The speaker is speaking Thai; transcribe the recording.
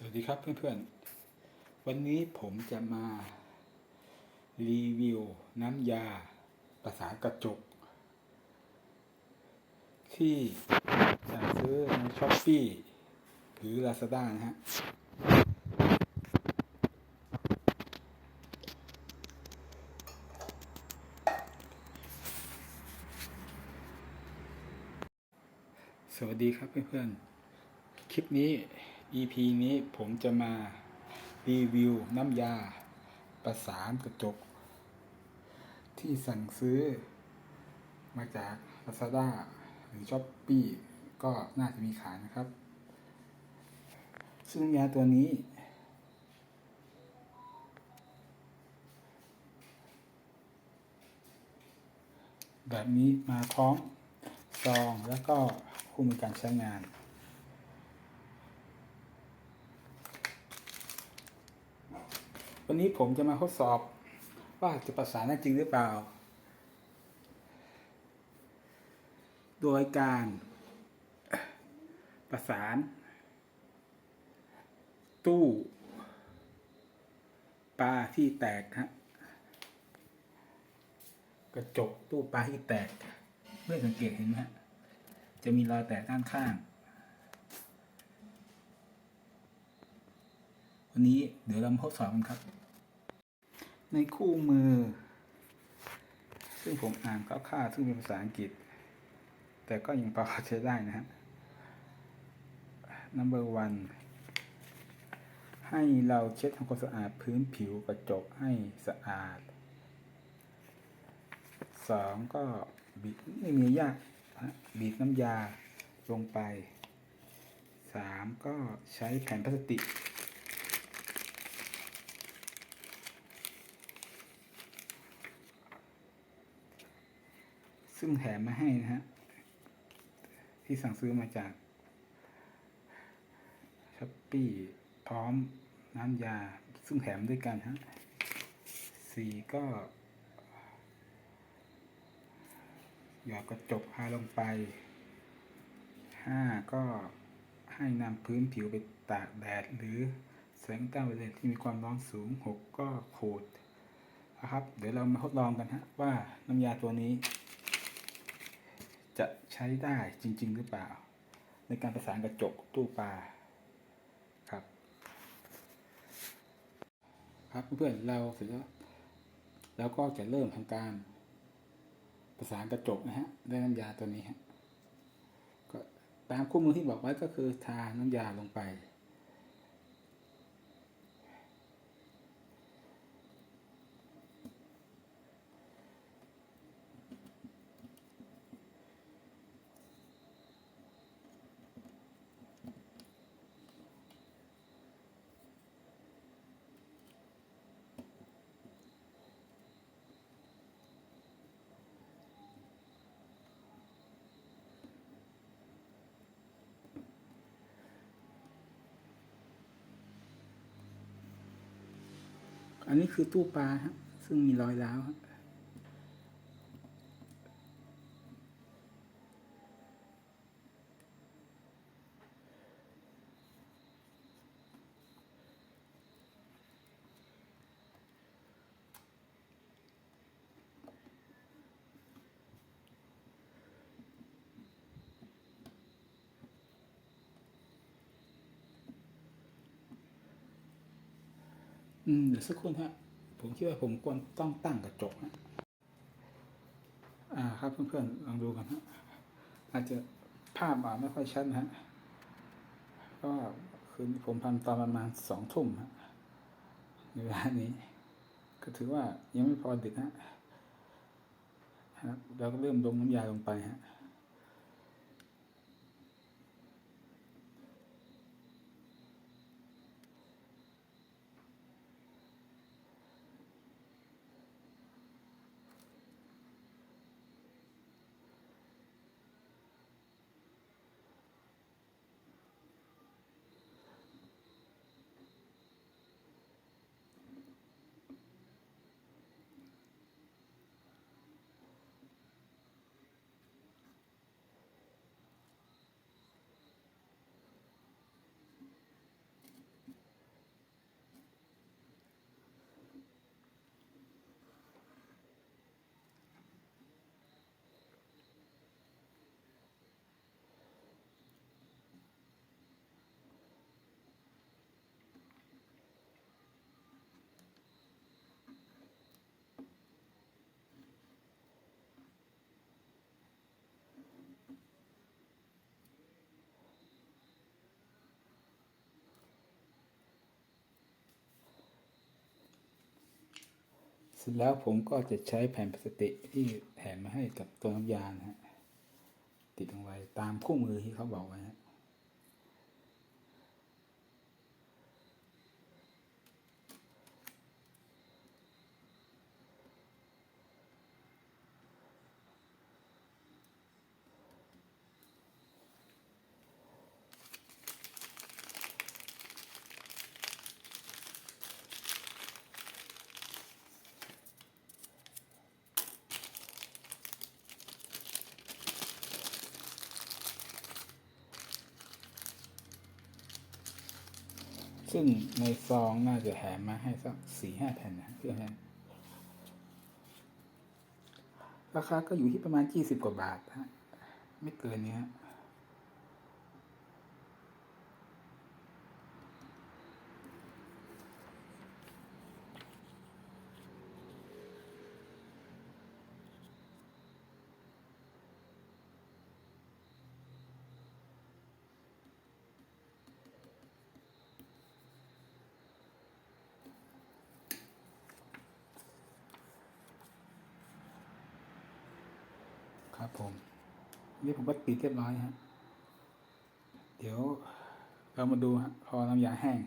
สวัสดีครับเพื่อนๆ วันนี้ผมจะมา รีวิวน้ำยาประสานกระจก ที่สั่งซื้อในช้อปปี้หรือ Lazada นะฮะ สวัสดีครับเพื่อนๆ คลิปนี้ EP นี้ผมจะมารีวิวน้ำยา ประสานกระจก ที่สั่งซื้อ มาจาก Lazada หรือ Shopee ก็น่าจะมีขายนะครับ ซึ่งยาตัวนี้ แบบนี้มาพร้อมซองแล้วก็คู่มือการใช้งาน วันนี้ผมจะมาทดสอบว่าจะประสานได้จริงหรือเปล่า โดยการประสาน ตู้ปลาที่แตกฮะกระจกตู้ปลาที่แตกเพื่อสังเกตเห็นไหมฮะจะมีรอยแตกด้านข้าง วันนี้เดี๋ยวเรามาทดสอบกันครับ ในคู่มือ ซึ่งผมอ่านคร่าวๆซึ่งเป็นภาษาอังกฤษ แต่ก็ยังพอใช้ได้นะฮะ number one ให้เราเช็ดทำความสะอาดพื้นผิวกระจกให้สะอาดสองก็บีบไม่มียากบีบน้ำยาลงไปสามก็ใช้แผ่นพลาสติก ซึ่งแถมมาให้นะฮะ ที่สั่งซื้อมาจากช้อปปี้พร้อมน้ำยา ซึ่งแถมด้วยกันฮะ สี่ก็ หยอดกระจกพาลงไป ห้าก็ให้นำพื้นผิวไปตากแดดหรือแสงต้านไวเลสที่มีความร้อนสูงหกก็ขูดนะครับ เดี๋ยวเรามาทดลองกันฮะว่าน้ำยาตัวนี้ จะใช้ได้จริง ๆ หรือเปล่า ในการประสานกระจกตู้ปลาครับ ครับเพื่อนๆเราเสร็จแล้วแล้วก็จะเริ่มทำการประสานกระจกนะฮะด้วยน้ำยาตัวนี้ฮะก็ตามคู่มือที่บอกไว้ก็คือทาน้ำยาลงไป อันนี้คือตู้ปลาครับซึ่งมีรอยร้าวครับ อืมเดี๋ยวสักครู่ฮะผมคิดว่าผมควรต้องตั้งกระจกนะอ่าครับเพื่อนๆลองดูกันฮะอาจจะภาพอาจไม่ค่อยชัดนะฮะก็คือผมทำตอนประมาณสองทุ่มฮะในเวลานี้ ก็ถือว่ายังไม่พอดึกฮะครับเราก็เริ่มลงน้ำยาลงไปฮะ ร็จแล้วผมก็จะใช้แผ่นพลาสติกที่แถมมาให้กับตัวน้ำยานะฮะติดลงไว้ตามคู่มือที่เขาบอกไว้ฮะ ซึ่งในซองน่าจะแถมมาให้สักสี่ห้าแผ่นนะเพื่อให้ราคาก็อยู่ที่ประมาณยี่สิบกว่าบาทฮะไม่เกินนี้ฮะ ครับผมนี่ผมก็ปิดเรียบร้อยฮะ เดี๋ยวเรามาดูฮะพอน้ำยาแห้ง